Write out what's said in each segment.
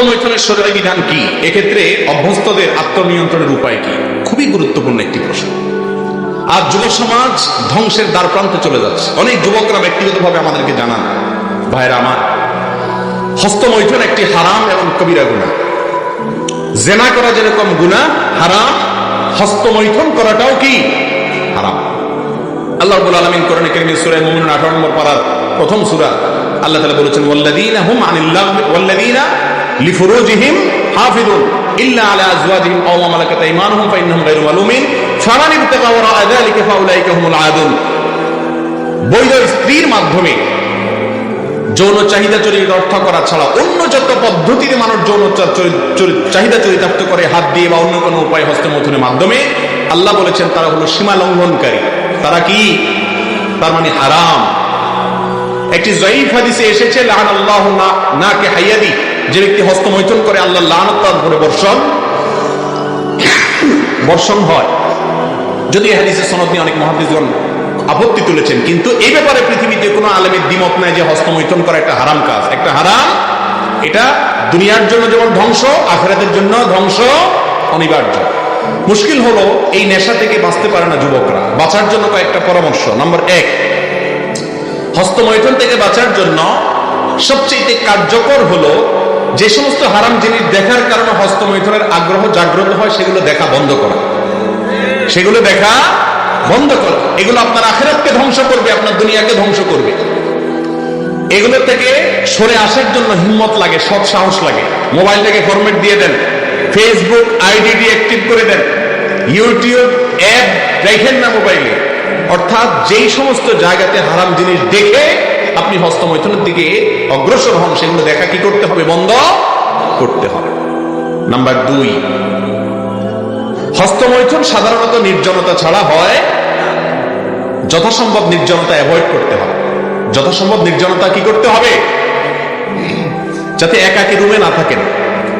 হস্তমৈথনের শরীর বিধান কি? এক্ষেত্রে অভ্যস্তদের আত্মনিয়ন্ত্রণের উপায় কি? খুবই গুরুত্বপূর্ণ একটি প্রশ্ন। আর যুব সমাজ ধ্বংসের দ্বার প্রান্তে চলে যাচ্ছে। অনেক যুবকরা ব্যক্তিগতভাবে আমাদেরকে জানান, ভাইরা আমার হস্তমৈথুন একটি হারাম এবং কবিরা গুণা। জেনা করা যেরকম গুণা, হারাম হস্তমৈথুন করাটাও কি? হারাম। আল্লাহ আলামিন কোরআনে কারীমে সূরা মুমিনুন 18 নম্বর পারার প্রথম সুরা আল্লাহ তাআলা বলেছেন, ওয়াল্লাযীনা হুম আনিল লাগবি ওয়াল্লাযীনা লিফুরুজিহিম হাফিজুন ইল্লা আলা আজওয়াজিহিম আও মা মালাকাত আইমানুহুম ফাইন্নাহুম গায়রু মালুমিন ফামান ইবতাগা ওয়ারা যালিকা ফাউলাইকা হুমুল আদুন। বৈধ স্ত্রীর মাধ্যমে যৌন চাহিদা চরিতার্থ করা ছাড়া অন্য যত পদ্ধতিতে মানুষ যৌন চাহিদা চরিতার্থ করে হাত দিয়ে বা অন্য কোনো উপায় হস্তমৈথুনের মাধ্যমে, আল্লাহ বলেছেন তারা হলো সীমা লঙ্ঘনকারী। তারা কি? তার মানে হারাম। একটি জয়ীফ হাদিসে এসেছে লাহান আল্লাহ না কে হাইয়াদি যে ব্যক্তি হস্তমৈথুন করে আল্লাহ লানত বর্ষণ বর্ষণ হয়। যদি হাদিসের সনদ নিয়ে অনেক মহাদিসগণ আপত্তি তুলেছেন, কিন্তু এই ব্যাপারে পৃথিবীতে কোনো আলেমের দ্বিমত নাই যে হস্তমৈথুন করা একটা হারাম কাজ। একটা হারাম, এটা দুনিয়ার জন্য যেমন ধ্বংস, আখেরাতের জন্য ধ্বংস, অনিবার্য। মুশকিল হলো এই নেশা থেকে বাঁচতে পারে না যুবকরা। বাঁচার জন্য কয়েকটা পরামর্শ। নম্বর এক হস্তমৈথন থেকে বাঁচার জন্য সবচেয়ে কার্যকর হলো যে সমস্ত হারাম জিনিস দেখার কারণে হস্তমৈথুনের আগ্রহ জাগ্রত হয়, সেগুলো দেখা বন্ধ করা। সেগুলো দেখা বন্ধ করো। এগুলো আপনার আখেরাতকে ধ্বংস করবে, আপনার দুনিয়াকে ধ্বংস করবে। এগুলো থেকে সরে আসার জন্য হিম্মত লাগে, সৎ সাহস লাগে। মোবাইলটাকে ফরম্যাট দিয়ে দেন, ফেসবুক আইডি অ্যাক্টিভ করে দেন, ইউটিউব অ্যাপ দেখেন না মোবাইলে। অর্থাৎ যেই সমস্ত জায়গাতে হারাম জিনিস দেখে আপনি হস্তমৈথুনের দিকে অগ্রসর হন, সেগুলো দেখা কি করতে হবে? বন্ধ করতে হবে। নাম্বার দুই হস্তমৈথুন সাধারণত নির্জনতা ছাড়া হয় যথাসম্ভব নির্জনতা অ্যাভয়েড করতে হবে। যথাসম্ভব নির্জনতা কি করতে হবে? যাতে একাকি রুমে না থাকেন।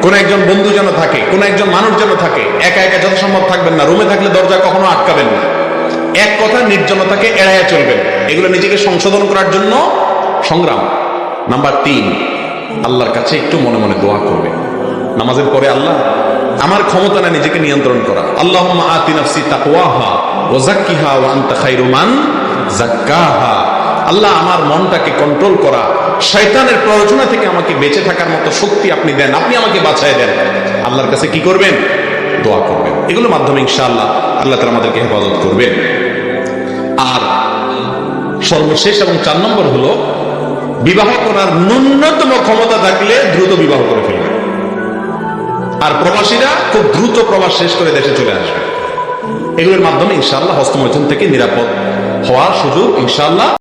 কোন একজন বন্ধু যেন থাকে, কোন একজন মানুষ যেন থাকে, একা একা যথাসম্ভব থাকবেন না। রুমে থাকলে দরজা কখনো আটকাবেন না। এক কথা নির্জনতাকে এড়াইয়া চলবেন। এগুলো নিজেকে সংশোধন করার জন্য সংগ্রাম। নাম্বার তিন, আল্লাহর কাছে একটু মনে মনে দোয়া করবে। নামাজের পরে আল্লাহ, আমার ক্ষমতা না নিজেকে নিয়ন্ত্রণ করা। আল্লাহ জাক্কিহা আল্লাহ, আমার মনটাকে কন্ট্রোল করা। শয়তানের প্ররোচনা থেকে আমাকে বেঁচে থাকার মতো শক্তি আপনি দেন, আপনি আমাকে বাঁচায় দেন। আল্লাহর কাছে কি করবেন? দোয়া করবেন। এগুলো মাধ্যমে ইনশাআল্লাহ আল্লাহ তালা আমাদেরকে হেফাজত করবেন। আর সর্বশেষ এবং চার নম্বর হলো বিবাহ করার ন্যূনতম ক্ষমতা থাকলে দ্রুত বিবাহ করে ফেলবে। আর প্রবাসীরা খুব দ্রুত প্রবাস শেষ করে দেশে চলে আসবে। এগুলোর মাধ্যমে ইনশাল্লাহ হস্তমৈথুন থেকে নিরাপদ হওয়ার সুযোগ ইনশাআল্লাহ